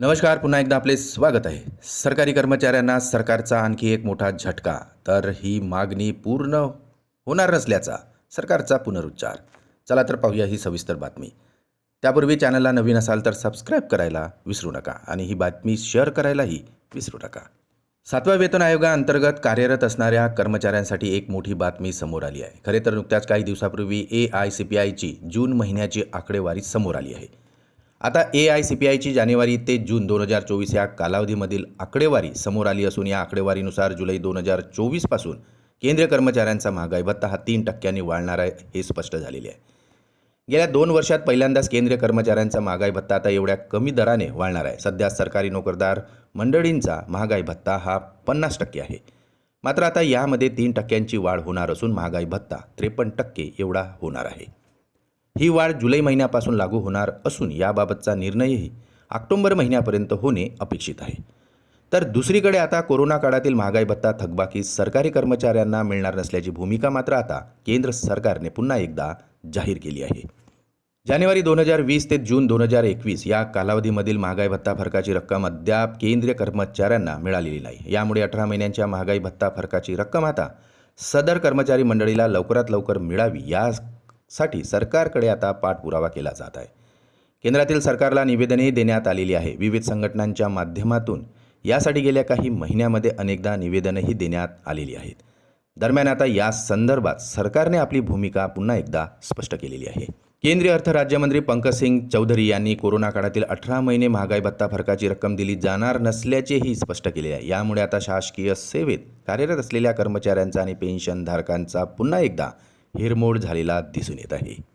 नमस्कार पुन्हा एकदा आपले स्वागत आहे. सरकारी कर्मचाऱ्यांना सरकारचा आणखी एक मोठा झटका तर ही मागणी पूर्ण होणार नसल्याचा सरकारचा पुनरुच्चार. चला तर पाहूया ही सविस्तर बातमी. त्यापूर्वी चॅनलला नवीन असाल तर सबस्क्राईब करायला विसरू नका आणि ही बातमी शेअर करायलाही विसरू नका. सातव्या वेतन आयोगाअंतर्गत कार्यरत असणाऱ्या कर्मचाऱ्यांसाठी एक मोठी बातमी समोर आली आहे. खरे तर नुकत्याच काही दिवसापूर्वी ए आय सी पी आयची जून महिन्याची आकडेवारी समोर आली आहे. आता ए आय सी पी आयची जानेवारी ते जून दोन हजार चोवीस या कालावधीमधील आकडेवारी समोर आली असून या आकडेवारीनुसार जुलै दोन हजार चोवीसपासून केंद्रीय कर्मचाऱ्यांचा महागाई भत्ता हा तीन टक्क्यांनी वाढणार आहे हे स्पष्ट झालेले आहे. गेल्या दोन वर्षात पहिल्यांदाच केंद्रीय कर्मचाऱ्यांचा महागाई भत्ता आता एवढ्या कमी दराने वाढणार आहे. सध्या सरकारी नोकरदार मंडळींचा महागाई भत्ता हा पन्नास टक्के आहे. मात्र आता यामध्ये तीन टक्क्यांची वाढ होणार असून महागाई भत्ता त्रेपन्न टक्के एवढा होणार आहे. ही वाढ जुलै महिन्यापासून लागू होणार असून याबाबतचा निर्णयही ऑक्टोंबर महिन्यापर्यंत होणे अपेक्षित आहे. तर दुसरीकडे आता कोरोना काळातील महागाई भत्ता थकबाकी सरकारी कर्मचाऱ्यांना मिळणार नसल्याची भूमिका मात्र आता केंद्र सरकारने पुन्हा एकदा जाहीर केली आहे. जानेवारी दोन हजार वीस ते जून दोन हजार एकवीस या कालावधीमधील महागाई भत्ता फरकाची रक्कम अद्याप केंद्रीय कर्मचाऱ्यांना मिळालेली नाही. यामुळे अठरा महिन्यांच्या महागाई भत्ता फरकाची रक्कम आता सदर कर्मचारी मंडळीला लवकरात लवकर मिळावी या साठी सरकारकडे आता पाठपुरावा केला जात आहे. केंद्रातील सरकारला निवेदनही देण्यात आलेली आहे. विविध संघटनांच्या माध्यमातून यासाठी गेल्या काही महिन्यामध्ये अनेकदा निवेदनही देण्यात आलेली आहेत. दरम्यान आता या संदर्भात सरकारने आपली भूमिका पुन्हा एकदा स्पष्ट केलेली आहे. केंद्रीय अर्थ राज्यमंत्री पंकज सिंग चौधरी यांनी कोरोना काळातील अठरा महिने महागाई भत्ता फरकाची रक्कम दिली जाणार नसल्याचेही स्पष्ट केले आहे. यामुळे आता शासकीय सेवेत कार्यरत असलेल्या कर्मचाऱ्यांचा आणि पेन्शनधारकांचा पुन्हा एकदा हिरमोड झालेला दिसून येत आहे.